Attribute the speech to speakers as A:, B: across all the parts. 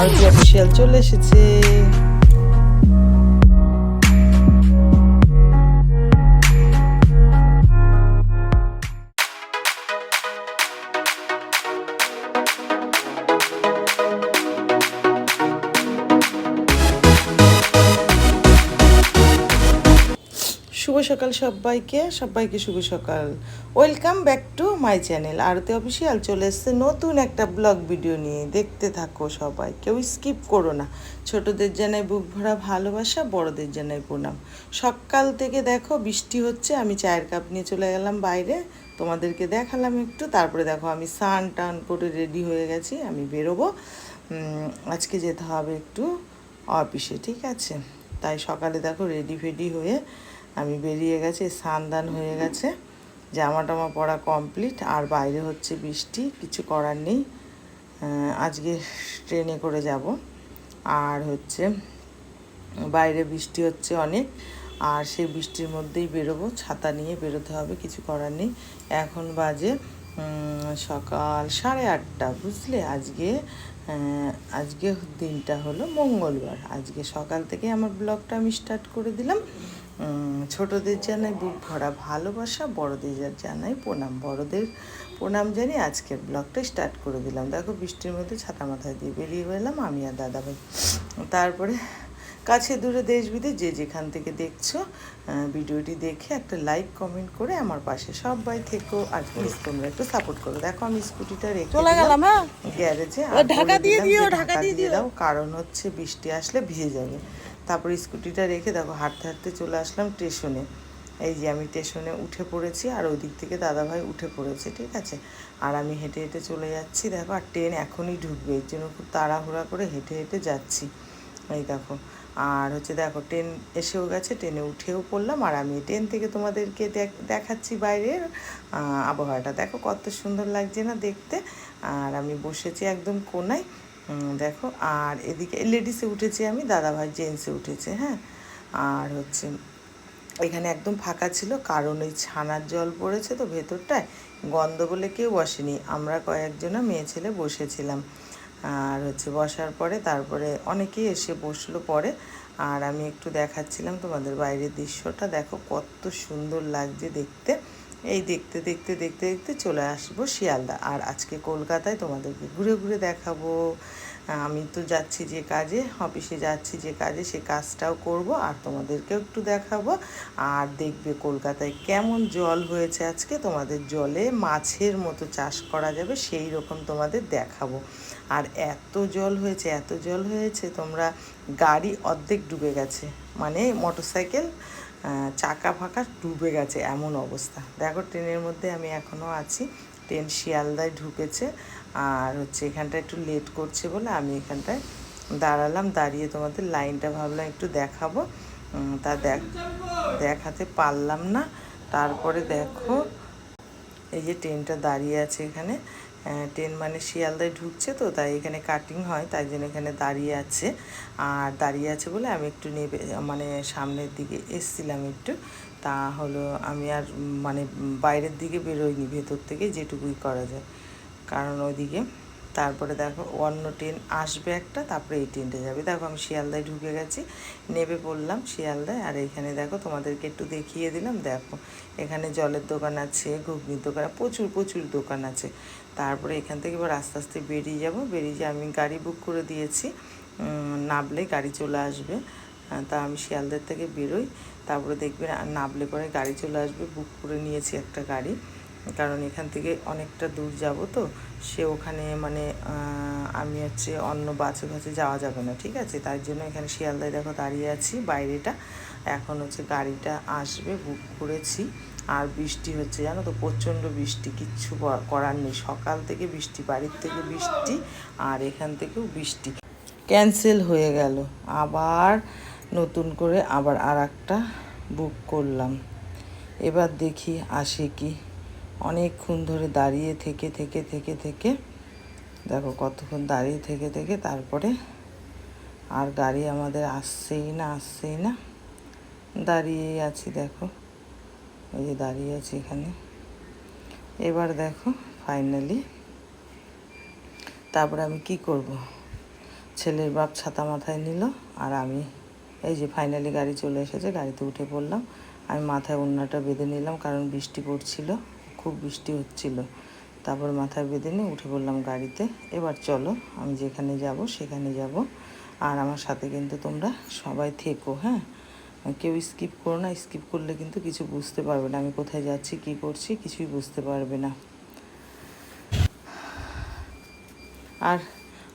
A: আরতি official চলে এসেছে। শুভ সকাল সবাইকে সবাইকে শুভ সকাল। Welcome back to my channel Aarti official চলে এসছে নতুন একটা ব্লগ ভিডিও নিয়ে। দেখতে থাকো সবাই, কেউ স্কিপ করো না। ছোটদের জানাই বুক ভরা ভালোবাসা, বড়দের জানাই প্রণাম। সকাল থেকে দেখো, বৃষ্টি হচ্ছে, আমি চায়ের কাপ নিয়ে চলে গেলাম বাইরে। তোমাদেরকে দেখালাম একটু, তারপরে দেখো আমি স্নান টান করে রেডি হয়ে গেছি, আমি বেরোবো। আজকে যেতে হবে একটু অফিসে, ঠিক আছে? তাই সকালে দেখো রেডি ফেডি হয়ে আমি বেরিয়ে গেছি স্নান হয়ে গেছে। জামা টামা পরা কমপ্লিট, আর বাইরে হচ্ছে বৃষ্টি, কিছু করার নেই। আজকে ট্রেনে করে যাব। আর হচ্ছে বাইরে বৃষ্টি হচ্ছে অনেক, আর সেই বৃষ্টির মধ্যেই বেরোবো। ছাতা নিয়ে বেরোতে হবে, কিছু করার নেই। এখন বাজে সকাল সাড়ে আটটা, বুঝলে? আজকে আজকে দিনটা হলো মঙ্গলবার। আজকে সকাল থেকে আমার ব্লগটা আমি স্টার্ট করে দিলাম। ছোটদের জানাই বুক ভরা ভালোবাসা, বড়দের জানাই প্রণাম। বড়দের প্রণাম জানি আজকের ব্লগটা স্টার্ট করে দিলাম। দেখো বৃষ্টির মধ্যে ছাতা মাথায় দিয়ে বেরিয়ে গেলাম আমি আর দাদাভাই। তারপরে কাছে দূরে দেশ বিদেশ যে যেখান থেকে দেখছ ভিডিওটি দেখে একটা লাইক কমেন্ট করে আমার পাশে সবাই থেকো আর প্লিজ তোমরা একটু সাপোর্ট করো। দেখো আমি স্কুটিটা রেখে
B: চলে গেলাম হ্যাঁ?
A: গ্যারেজে
B: ঢাকা দিয়ে দিও, ঢাকা দিয়ে। দাও।
A: কারণ হচ্ছে বৃষ্টি আসলে ভিজে যাবে। তারপর স্কুটিটা রেখে দেখো হাঁটতে হাঁটতে চলে আসলাম স্টেশনে এই যে আমি স্টেশনে উঠে পড়েছি আর ওই দিক থেকে দাদাভাই উঠে পড়েছে ঠিক আছে? আর আমি হেঁটে হেঁটে চলে যাচ্ছি দেখো আর ট্রেন এখনই ঢুকবে এর জন্য খুব তাড়াহুড়া করে হেঁটে হেঁটে যাচ্ছি। এই দেখো আর হচ্ছে দেখো ট্রেন এসেও গেছে ট্রেনে উঠেও পড়লাম, আর আমি ট্রেন থেকে তোমাদেরকে দেখ- দেখাচ্ছি বাইরের আবহাওয়াটা। দেখো কত সুন্দর লাগছে না দেখতে, আর আমি বসেছি একদম কোনায় দেখো, আর এদিকে লেডিসে উঠেছি আমি, দাদাভাই জেন্টসে উঠেছে হ্যাঁ? আর হচ্ছে এখানে একদম ফাঁকা ছিল, কারণ ওই ছানার জল পড়েছে তো ভেতরটায়, গন্ধ বলে কেউ বসেনি। আমরা কয়েকজনা মেয়ে ছেলে বসেছিলাম। আর হচ্ছে বসার পরে তারপরে অনেকেই এসে বসল পরে। আর আমি একটু দেখাচ্ছিলাম তোমাদের বাইরের দৃশ্যটা। দেখো কত সুন্দর লাগছে দেখতে। এই দেখতে দেখতে দেখতে দেখতে চলে আসব শিয়ালদা। আর আজকে কলকাতায় তোমাদেরকে ঘুরে ঘুরে দেখাবো। আমি তো যাচ্ছি যে কাজে, অফিসে যাচ্ছি যে কাজে, সে কাজটাও করব আর তোমাদেরকেও একটু দেখাবো। আর দেখবে কলকাতায় কেমন জল হয়েছে আজকে, তোমাদের জলে মাছের মতো চাষ করা যাবে, সেই রকম তোমাদের দেখাবো। আর এত জল হয়েছে, এত জল হয়েছে, তোমরা গাড়ি অর্ধেক ডুবে গেছে। মানে মোটরসাইকেল চাকা ফাঁকা ডুবে গেছে, এমন অবস্থা। দেখো, ট্রেনের মধ্যে আমি এখনও আছি। ট্রেন শিয়ালদায় ঢুকেছে। আর হচ্ছে এখানটা একটু লেট করছে বলে আমি এখানটায় দাঁড়ালাম। দাঁড়িয়ে তোমাদের লাইনটা ভাবলাম একটু দেখাবো। তা দেখ, দেখাতে পারলাম না। তারপরে দেখো, এই যে ট্রেনটা দাঁড়িয়ে আছে এখানে। ট্রেন মানে শিয়ালদায় ঢুকছে তো, তাই এখানে কাটিং হয়, তাই জন্য এখানে দাঁড়িয়ে আছে। আর দাঁড়িয়ে আছে বলে আমি একটু নেবে মানে সামনের দিকে এসছিলাম একটু। তা হলো আমি আর মানে বাইরের দিকে বেরোইনি, ভেতর থেকে যেটুকুই করা যায়। কারণ ওইদিকে। তারপরে দেখো অন্য ট্রেন আসবে একটা, তারপরে এই ট্রেনটা যাবে। দেখো আমি শিয়ালদায় ঢুকে গেছি, নেবে পড়লাম শিয়ালদায়। আর এখানে দেখো, তোমাদেরকে একটু দেখিয়ে দিলাম, দেখো, এখানে জলের দোকান আছে, ঘুগনির দোকান, প্রচুর প্রচুর দোকান আছে। তারপরে এখান থেকে এবার আস্তে আস্তে বেরিয়ে যাব। বেরিয়ে যে আমি গাড়ি বুক করে দিয়েছি। নামলে গাড়ি চলে আসবে। তা আমি শিয়ালদার থেকে বেরোই। তারপরে দেখবে নামলে পরে গাড়ি চলে আসবে। বুক করে নিয়েছি একটা গাড়ি। কারণ এখান থেকে অনেকটা দূর যাব তো। সে ওখানে মানে আমি হচ্ছে অন্য বাসে বাসে যাওয়া যাবে না, ঠিক আছে? তার জন্য এখানে শিয়ালদায় দেখো দাঁড়িয়ে আছি বাইরেটা। এখন হচ্ছে গাড়িটা আসবে, বুক করেছি। আর বৃষ্টি হচ্ছে, জানো তো? প্রচণ্ড বৃষ্টি, কিচ্ছু করার নেই। সকাল থেকে বৃষ্টি, বাড়ির থেকে বৃষ্টি, আর এখান থেকেও বৃষ্টি। ক্যান্সেল হয়ে গেল। আবার নতুন করে আবার আর বুক করলাম। এবার দেখি আসে কি। অনেকক্ষণ ধরে দাঁড়িয়ে থেকে থেকে থেকে থেকে, দেখো কতক্ষণ দাঁড়িয়ে থেকে থেকে, তারপরে আর গাড়ি আমাদের আসছেই না আসছেই না। দাঁড়িয়েই আছি, দেখো। ওই যে দাঁড়িয়ে আছি এখানে। এবার দেখো ফাইনালি তারপরে আমি কি করব? ছেলের বাপ ছাতা মাথায় নিল আর আমি, এই যে ফাইনালি গাড়ি চলে এসেছে, গাড়িতে উঠে পড়লাম। আমি মাথায় ওড়নাটা বেঁধে নিলাম কারণ বৃষ্টি পড়ছিল। খুব বৃষ্টি হচ্ছিল। তারপর মাথায় বেঁধে নিয়ে উঠে পড়লাম গাড়িতে। এবার চলো, আমি যেখানে যাব সেখানে যাব। আর আমার সাথে কিন্তু তোমরা সবাই থেকো হ্যাঁ? কেউ স্কিপ করো না স্কিপ করলে কিন্তু কিছু বুঝতে পারবে না। আমি কোথায় যাচ্ছি, কি করছি কিছুই বুঝতে পারবে না। আর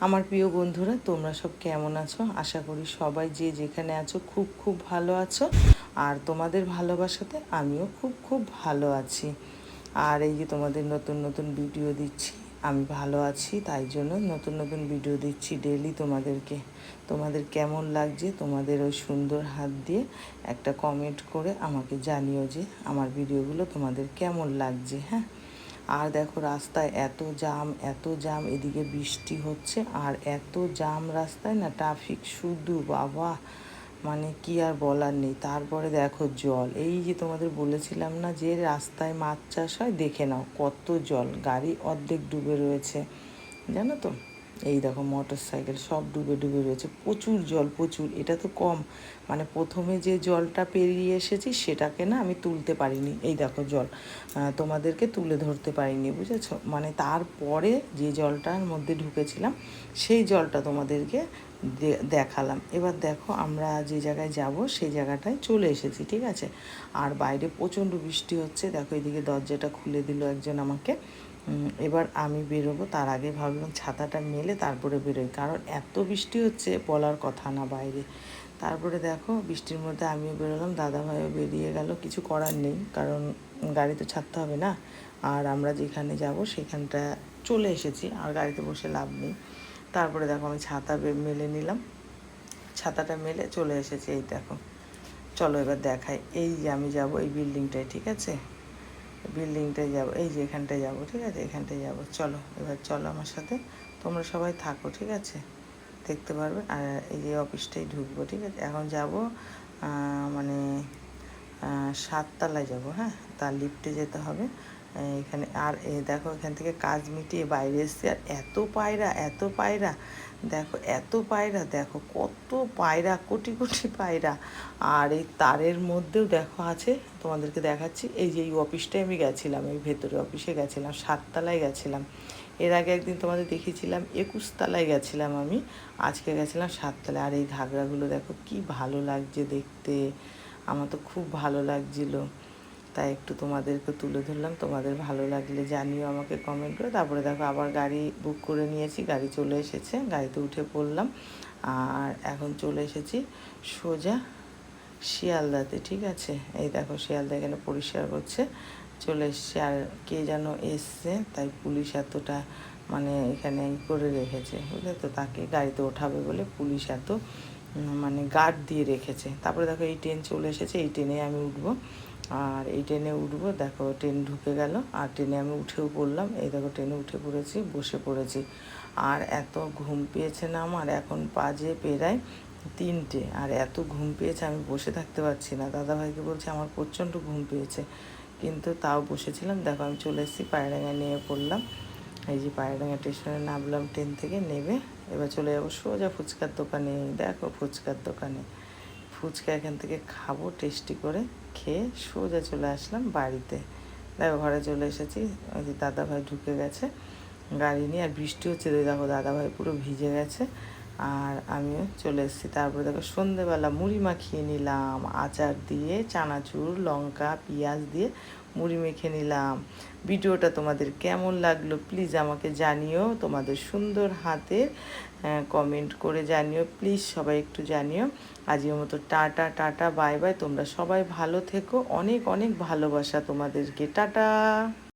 A: আমার প্রিয় বন্ধুরা, তোমরা সব কেমন আছো? আশা করি সবাই যে যেখানে আছো খুব খুব ভালো আছো। আর তোমাদের ভালোবাসাতে আমিও খুব খুব ভালো আছি। আর এই যে তোমাদের নতুন নতুন ভিডিও দিচ্ছি, আমি ভালো আছি, তাই জন্য নতুন নতুন ভিডিও দিচ্ছি ডেলি তোমাদেরকে। তোমাদের কেমন লাগছে, তোমাদের ওই সুন্দর হাত দিয়ে একটা কমেন্ট করে আমাকে জানিও যে আমার ভিডিওগুলো তোমাদের কেমন লাগছে হ্যাঁ? আর দেখো রাস্তায় এত জাম এত জাম এদিকে বৃষ্টি হচ্ছে, আর এত জাম রাস্তায় না ট্রাফিক শুধু বাবা। মানে কি আর বলার নেই। তারপরে দেখো জল। এই যে তোমাদের বলেছিলাম না যে রাস্তায় মাছ চাষ হয়, দেখে নাও কত জল। গাড়ি অর্ধেক ডুবে রয়েছে। জানো তো? এই দেখো মোটর সাইকেল সব ডুবে ডুবে রয়েছে। প্রচুর জল, প্রচুর। এটা তো কম। মানে প্রথমে যে জলটা পেরিয়ে এসেছি, সেটাকে না আমি তুলতে পারিনি। এই দেখো জল। তোমাদেরকে তুলে ধরতে পারিনি, বুঝেছ? মানে তারপরে যে জলটার মধ্যে ঢুকেছিলাম, সেই জলটা তোমাদেরকে দেখালাম। এবার দেখো আমরা যে জায়গায় যাব, সেই জায়গাটায় চলে এসেছি, ঠিক আছে? আর বাইরে প্রচণ্ড বৃষ্টি হচ্ছে। দেখো এদিকে দরজাটা খুলে দিল একজন আমাকে। এবার আমি বেরোবো, তার আগে ভাবলাম ছাতাটা মেলে তারপরে বেরোই। কারণ এত বৃষ্টি হচ্ছে বলার কথা না বাইরে। তারপরে দেখো, বৃষ্টির মধ্যে আমিও বেরোলাম, দাদাভাইও বেরিয়ে গেল, কিছু করার নেই। কারণ গাড়ি তো ছাড়তে হবে না। আর আমরা যেখানে যাব সেখানটা চলে এসেছি, আর গাড়িতে বসে লাভ নেই। তারপরে দেখো আমি ছাতা মেলে নিলাম। ছাতাটা মেলে চলে এসেছি, এই দেখো। চলো এবার দেখাই। এই যে আমি যাব এই বিল্ডিংটায়, ঠিক আছে? বিল্ডিংটায় যাব, এই যে এখানটায় যাব, ঠিক আছে? এখানটায় যাব। চলো, এবার চলো আমার সাথে। তোমরা সবাই থাকো, ঠিক আছে? দেখতে পারবে। আর এই যে অফিসটাই ঢুকবো, ঠিক আছে? এখন যাব মানে সাততলায় যাব হ্যাঁ? তার লিফটে যেতে হবে। এখানে আর দেখো এখান থেকে কাজ মিটিয়ে বাইরে এসছে। আর এত পায়রা এত পায়রা, দেখো এত পায়রা, দেখো কত পায়রা, কোটি কোটি পায়রা। আর এই তারের মধ্যেও দেখো আছে, তোমাদেরকে দেখাচ্ছি, এই যে এই অফিসটায় আমি গেছিলাম, এই ভেতরে অফিসে গেছিলাম, সাততলায় গেছিলাম। এর আগে একদিন তোমাদের দেখিয়েছিলাম একুশ তলায় গেছিলাম আমি, আজকে গেছিলাম সাততলায়। আর এই ঘাগরাগুলো দেখো কি ভালো লাগছে দেখতে, আমার তো খুব ভালো লাগছিল। তাই একটু তোমাদেরকে তুলে ধরলাম। তোমাদের ভালো লাগলে জানিও আমাকে কমেন্ট করে। তারপরে দেখো আবার গাড়ি বুক করে নিয়েছি, গাড়ি চলে এসেছে, গাড়িতে উঠে পড়লাম। আর এখন চলে এসেছি সোজা শিয়ালদাতে, ঠিক আছে? এই দেখো শিয়ালদা এখানে পরিষ্কার করছে। চলে এসছে আর কে যেন এসছে, তাই পুলিশ এতটা মানে এখানে করে রেখেছে, বুঝলে তো? তাকে গাড়িতে ওঠাবে বলে পুলিশ এত মানে গার্ড দিয়ে রেখেছে। তারপরে দেখো এই ট্রেন চলে এসেছে, এই ট্রেনে আমি উঠবো। আর এই ট্রেনে উঠবো, দেখো ট্রেন ঢুকে গেল। আর ট্রেনে আমি উঠেও পড়লাম। এই দেখো ট্রেনে উঠে পড়েছি, বসে পড়েছি। আর এত ঘুম পেয়েছে না আমার, এখন বাজে পেরায় তিনটে। আর এত ঘুম পেয়েছে, আমি বসে থাকতে পারছি না। দাদাভাইকে বলছি, আমার প্রচণ্ড ঘুম পেয়েছে। কিন্তু তাও বসেছিলাম। দেখো আমি চলে এসেছি পায়রাঙ্গায় নিয়ে পড়লাম। এই যে পায়রাঙ্গা স্টেশনে নামলাম ট্রেন থেকে নেবে এবার চলে যাব সোজা ফুচকার দোকানে। দেখো ফুচকার দোকানে। ফুচকা এখান থেকে খাব, টেস্টি করে খেয়ে সোজা চলে আসলাম বাড়িতে। দেখো ঘরে চলে এসেছি, ওই যে দাদাভাই ঢুকে গেছে গাড়ি নিয়ে, আর বৃষ্টি হচ্ছে দেখো দাদাভাই পুরো ভিজে গেছে। আর আমিও চলে এসেছি। তারপরে দেখো সন্ধেবেলা মুড়ি মাখিয়ে নিলাম, আচার দিয়ে, চানাচুর, লঙ্কা, পেঁয়াজ দিয়ে মুড়ি মেখে নিলাম। ভিডিওটা তোমাদের কেমন লাগল প্লিজ আমাকে জানিও, তোমাদের সুন্দর হাতে কমেন্ট করে জানিও। প্লিজ সবাই একটু জানিও। আজকের মতো টাটা টাটা, বাই বাই। তোমরা সবাই ভালো থেকো। অনেক অনেক ভালোবাসা তোমাদেরকে। টাটা!